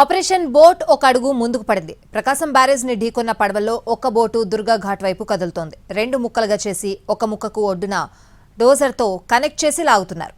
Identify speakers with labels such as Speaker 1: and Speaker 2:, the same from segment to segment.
Speaker 1: Operation boat ఒక అడుగు ముందుకు పడింది. ప్రకాశం బ్యారేజ్ని ఢీకొన్న పడవల్లో ఒక బోటు దుర్గా ఘాట్ వైపు కదులుతోంది. రెండు ముక్కలుగా చేసి ఒక ముక్కకు ఒడ్డున డోజర్తో కనెక్ట్ చేసి లాగుతున్నారు.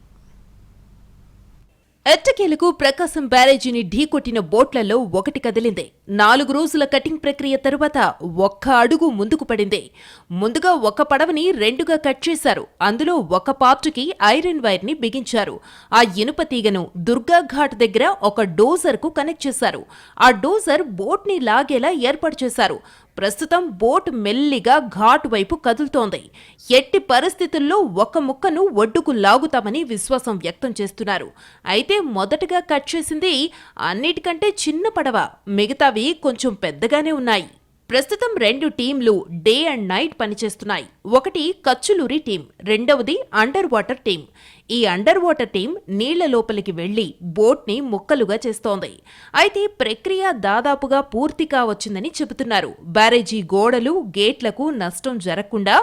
Speaker 2: ఎట్టకేలకు ప్రకాశం బ్యారేజీని ఢీకొట్టిన బోట్లలో ఒకటి కదిలింది. నాలుగు రోజుల కటింగ్ ప్రక్రియ తరువాత ఒక్క అడుగు ముందుకు పడింది. ముందుగా ఒక పడవని రెండుగా కట్ చేశారు. అందులో ఒక పార్ట్కి ఐరన్ వైర్ని బిగించారు. ఆ ఇనుప తీగను దుర్గా ఘాట్ దగ్గర ఒక డోజర్కు కనెక్ట్ చేశారు. ఆ డోజర్ బోట్ని లాగేలా ఏర్పాటు చేశారు. ప్రస్తుతం బోట్ మెల్లిగా ఘాట్ వైపు కదులుతోంది. ఎట్టి పరిస్థితుల్లో ఒక ముక్కను ఒడ్డుకు లాగుతామని విశ్వాసం వ్యక్తం చేస్తున్నారు. అయితే మొదటగా కట్ చేసింది అన్నిటికంటే చిన్న పడవ. మిగతా అవి కొంచెం పెద్దగానే ఉన్నాయి. ప్రస్తుతం రెండు టీంలు డే అండ్ నైట్ పనిచేస్తున్నాయి. ఒకటి కచ్చులూరి టీం రెండవది అండర్ వాటర్ టీం. ఈ అండర్ వాటర్ టీం నీళ్ళ లోపలికి వెళ్ళి బోట్ని ముక్కలుగా చేస్తోంది. అయితే ప్రక్రియ దాదాపుగా పూర్తి కావచ్చిందని చెబుతున్నారు. బ్యారేజీ గోడలు గేట్లకు నష్టం జరగకుండా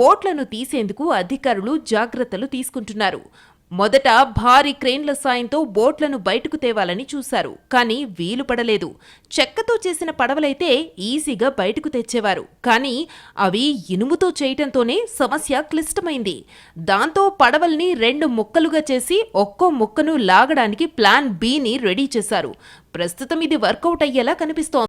Speaker 2: బోట్లను తీసేందుకు అధికారులు జాగ్రత్తలు తీసుకుంటున్నారు. మొదట భారీ క్రెయిన్ల సాయంతో బోట్లను బయటకు తేవాలని చూశారు కానీ వీలు పడలేదు. చెక్కతో చేసిన పడవలైతే ఈజీగా బయటకు తెచ్చేవారు కానీ అవి ఇనుముతో చేయటంతోనే సమస్య క్లిష్టమైంది. దాంతో పడవల్ని రెండు ముక్కలుగా చేసి ఒక్కో ముక్కను లాగడానికి ప్లాన్ బిని రెడీ చేశారు. ప్రస్తుతం ఇది వర్కౌట్ అయ్యేలా కనిపిస్తోంది.